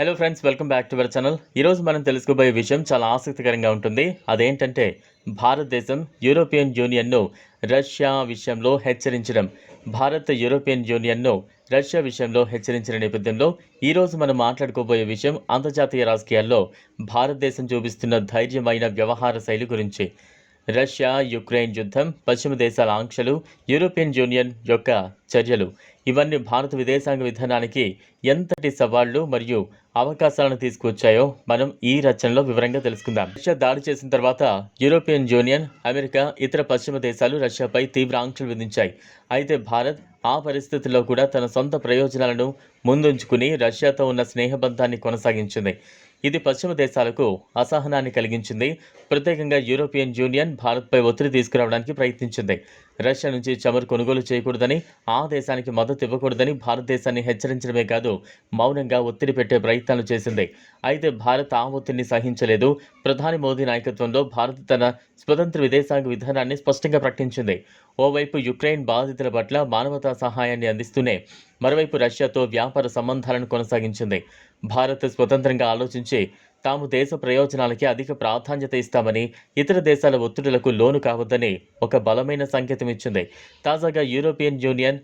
Hello friends welcome back to our channel ఈరోజు మనం తెలుసుకోబోయే విషయం చాలా ఆసక్తికరంగా ఉంటుంది. అదేంటంటే భారతదేశం యూరోపియన్ యూనియన్ను రష్యా విషయంలో హెచ్చరించడం. భారత్ యూరోపియన్ యూనియన్ను రష్యా విషయంలో హెచ్చరించిన నేపథ్యంలో ఈరోజు మనం మాట్లాడుకోబోయే విషయం అంతర్జాతీయ రాజకీయాల్లో భారతదేశం చూపిస్తున్న ధైర్యమైన వ్యవహార శైలి గురించి. రష్యా యుక్రెయిన్ యుద్ధం పశ్చిమ దేశాల ఆంక్షలు యూరోపియన్ యూనియన్ యొక్క చర్యలు. ఇవన్నీ భారత విదేశాంగ విధానానికి ఎంతటి సవాళ్ళు మరియు అవకాశాలను తీసుకువచ్చాయో మనం ఈ రచనలో వివరంగా తెలుసుకుందాం. రష్యా దాడి చేసిన తర్వాత యూరోపియన్ యూనియన్ అమెరికా ఇతర పశ్చిమ దేశాలు రష్యాపై తీవ్ర ఆంక్షలు విధించాయి. అయితే భారత్ ఆ పరిస్థితుల్లో కూడా తన సొంత ప్రయోజనాలను ముందుంచుకుని రష్యాతో ఉన్న స్నేహబంధాన్ని కొనసాగించింది. ఇది పశ్చిమ దేశాలకు అసహనాన్ని కలిగించింది. ప్రత్యేకంగా యూరోపియన్ యూనియన్ భారత్పై ఒత్తిడి తీసుకురావడానికి ప్రయత్నించింది. రష్యా నుంచి చమురు కొనుగోలు చేయకూడదని ఆ దేశానికి మద్దతు ఇవ్వకూడదని భారతదేశాన్ని హెచ్చరించడమే కాదు మౌనంగా ఒత్తిడి పెట్టే ప్రయత్నాలు చేసింది. అయితే భారత్ ఆ ఒత్తిడిని సహించలేదు. ప్రధాని మోదీ నాయకత్వంలో భారత్ తన స్వతంత్ర విదేశాంగ విధానాన్ని స్పష్టంగా ప్రకటించింది. ఓవైపు యుక్రెయిన్ బాధితుల పట్ల మానవతా సహాయాన్ని అందిస్తూనే మరోవైపు రష్యాతో వ్యాపార సంబంధాలను కొనసాగించింది. భారత్ స్వతంత్రంగా ఆలోచించి తాము దేశ ప్రయోజనాలకి అధిక ప్రాధాన్యత ఇస్తామని ఇతర దేశాల ఒత్తిడులకు లోను కావద్దని ఒక బలమైన సంకేతం ఇచ్చింది. తాజాగా యూరోపియన్ యూనియన్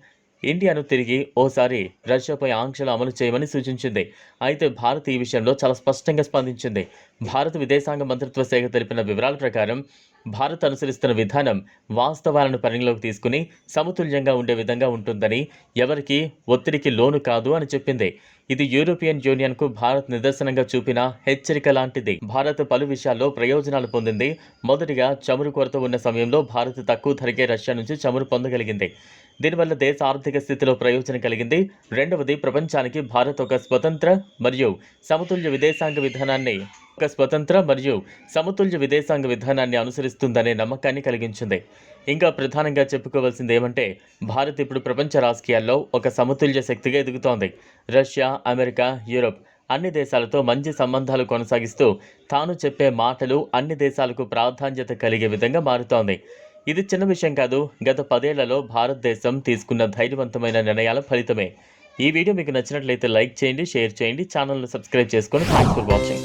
ఇండియాను తిరిగి ఓసారి రష్యాపై ఆంక్షలు అమలు చేయమని సూచించింది. అయితే భారత్ ఈ విషయంలో చాలా స్పష్టంగా స్పందించింది. భారత విదేశాంగ మంత్రిత్వ శాఖ తెలిపిన వివరాల ప్రకారం భారత్ అనుసరిస్తున్న విధానం వాస్తవాలను పరిగణలోకి తీసుకుని సమతుల్యంగా ఉండే విధంగా ఉంటుందని ఎవరికి ఒత్తిడికి లోను కాదు అని చెప్పింది. ఇది యూరోపియన్ యూనియన్కు భారత్ నిదర్శనంగా చూపిన హెచ్చరిక లాంటిది. భారత్ పలు విషయాల్లో ప్రయోజనాలు పొందింది. మొదటిగా చమురు కొరత ఉన్న సమయంలో భారత్ తక్కువ ధరకే రష్యా నుంచి చమురు పొందగలిగింది. దీనివల్ల దేశ ఆర్థిక స్థితిలో ప్రయోజనం కలిగింది. రెండవది ప్రపంచానికి భారత్ ఒక స్వతంత్ర మరియు సమతుల్య విదేశాంగ విధానాన్ని ఒక స్వతంత్ర మరియు సమతుల్య విదేశాంగ విధానాన్ని అనుసరిస్తుందనే నమ్మకాన్ని కలిగించింది. ఇంకా ప్రధానంగా చెప్పుకోవాల్సింది ఏమంటే భారత్ ఇప్పుడు ప్రపంచ రాజకీయాల్లో ఒక సమతుల్య శక్తిగా ఎదుగుతోంది. రష్యా అమెరికా యూరప్ అన్ని దేశాలతో మంచి సంబంధాలు కొనసాగిస్తూ తాను చెప్పే మాటలు అన్ని దేశాలకు ప్రాధాన్యత కలిగే విధంగా మారుతోంది. ఇది చిన్న విషయం కాదు. గత పదేళ్ళలో భారతదేశం తీసుకున్న ధైర్యవంతమైన నిర్ణయాల ఫలితమే. ఈ వీడియో మీకు నచ్చినట్లయితే లైక్ చేయండి షేర్ చేయండి ఛానల్ను సబ్స్క్రైబ్ చేసుకొని థ్యాంక్స్ ఫర్ వాచింగ్.